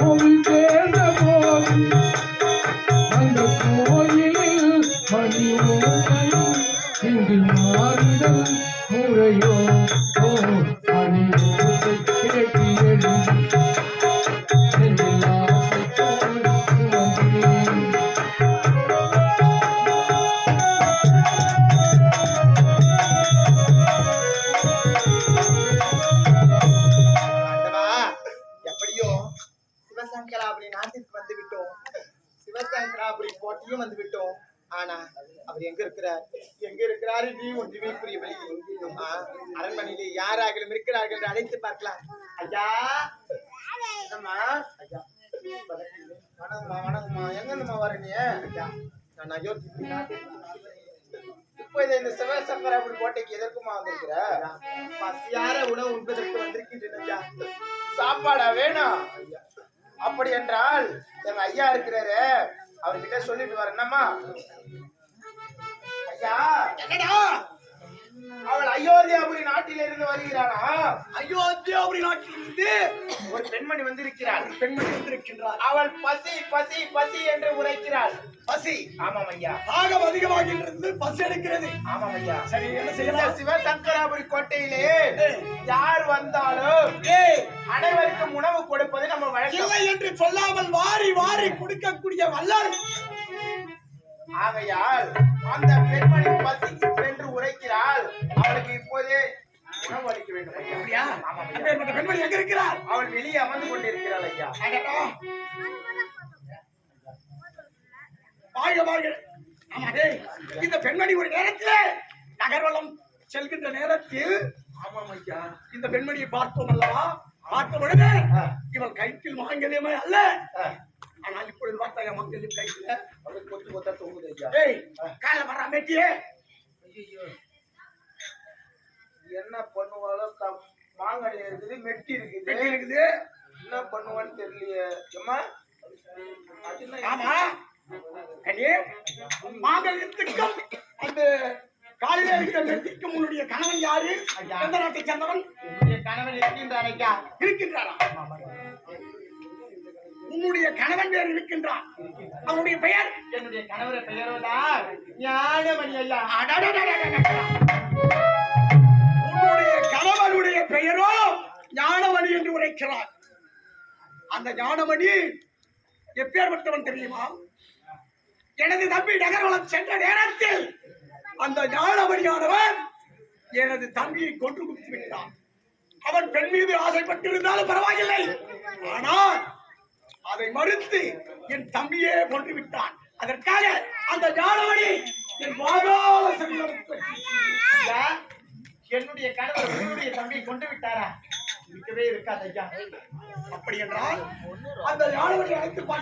அமர்ந்து ஒரு போட்டியும் வந்து விட்டோம். ஆனா அவர் எங்க இருக்கிறார்? எங்க இருக்கிறார் நீ ஒன்றுமே புரியவில்லை. அரண்மனையிலே யாராகலும் இருக்கிறார்கள் என்று அழைத்து பார்க்கலாம். ஐயா! ஐயா. வணக்கம்மா வணக்கம்மா. எங்கம்மா வர நீ ஐயா நான் அயோத்தி இப்போ இதை இந்த சிவசங்கராபுரி கோட்டைக்கு எதற்குமா வந்திருக்கிற? பசியார உணவு உண்பதற்கு வந்திருக்கின்றன ஐயா. சாப்பாடா வேணும். அப்படி என்றால் எங்க ஐயா இருக்கிறாரு அவர்கிட்ட சொல்லிட்டு வர என்னம்மா? ஐயா என்னடா? அவள் அயோத்தியாபுரி நாட்டிலிருந்து வருகிறாளா அயோத்தியாபுரி நாட்டிலிருந்து? ஒரு பெண்மணி வந்திருக்கிறாள். பெண்மணி வந்திருக்கின்றார். அவள் பசி பசி பசி என்று உரைக்கிறாள். பசி? ஆமாம் ஐயா. தாகம் அதிகமாகின்றது பசி எடுக்கிறது. ஆமாம் ஐயா. சரி என்ன செய்யலாம்? சிவசங்கராபுரி கோட்டையிலே யார் உணவு கொடுப்பது நம்ம வழக்கம். இல்லை என்று சொல்லாமல் வாரி வாரி கொடுக்கக்கூடிய வல்லல். ஆகையால் அந்த பெண்மணி பசி என்று உரைக்கிறாள். அவளுக்கு இப்போதே உணவு அளிக்க வேண்டும். அப்படியா. அப்பேற்பட்ட பெண்மணி எங்க இருக்கிறார் அவள் வெளியே அமர்ந்து கொண்டிருக்கிறாள் ஐயா. வாழ்க வாழ்க. ஆமா இந்த பெண்மணி ஒரு நேரத்தில் நகர்வலம் செல்கின்ற நேரத்தில் ஆமாம் ஐயா. இந்த பெண்மணியை பார்த்தோம் அல்லவா? பார்த்த உடனே இவள் கைத்தில் மாங்கல்யமே அல்ல. ஆனால் இப்பொழுது பார்த்தாங்க மாங்கல்யம் கைத்தில் அவளுக்கு கொத்து கொத்தா தொங்குது டேய் கால வர மெட்டியே ஐயோ என்ன பண்ணுவாளோ க- மாங்கனி இருக்குது மெட்டி இருக்குது. மெட்டி இருக்குது. என்ன பண்ணுவான்னு தெரியலையே. அம்மா ஆமா. மாங்கல்யத்துக்கும் அந்த காலிலே இருக்கிற உன்னுடைய கணவன் யாரு? எந்த நாட்டை சேர்ந்தவன்? என்னுடைய கணவன் இருக்கின்றான் ஐயா. இருக்கின்றாரா? உன்னுடைய கணவன் பேர் இருக்கின்றான். அவனுடைய பெயர்? என்னுடைய கணவரை பெயர்வதான் ஞானமணி ஐயா. உன்னுடைய கணவனுடைய பெயரோ ஞானமணி என்று உரைக்கிறார் அந்த ஞானமணி எப்பேற்பட்டவன் தெரியுமா எனது தம்பி நகர்வலம் சென்ற நேரத்தில் அந்த ஞானமணியானவன் எனது தம்பியை கொன்று குவித்து விட்டான். அவன் பெண் மீது ஆசைப்பட்டிருந்தாலும் பரவாயில்லை. ஆனால் அதை மறுத்து என் தம்பியே கொன்று விட்டான். அதற்காக அந்த ஞானமணி என் வாதாள என்னுடைய கணவர் உன்னுடைய தம்பியை கொண்டு விட்டாரா? இருக்கவே இருக்காது ஐயா. அப்படி என்றால் அந்த ஞானமணி அழைத்து பார்த்து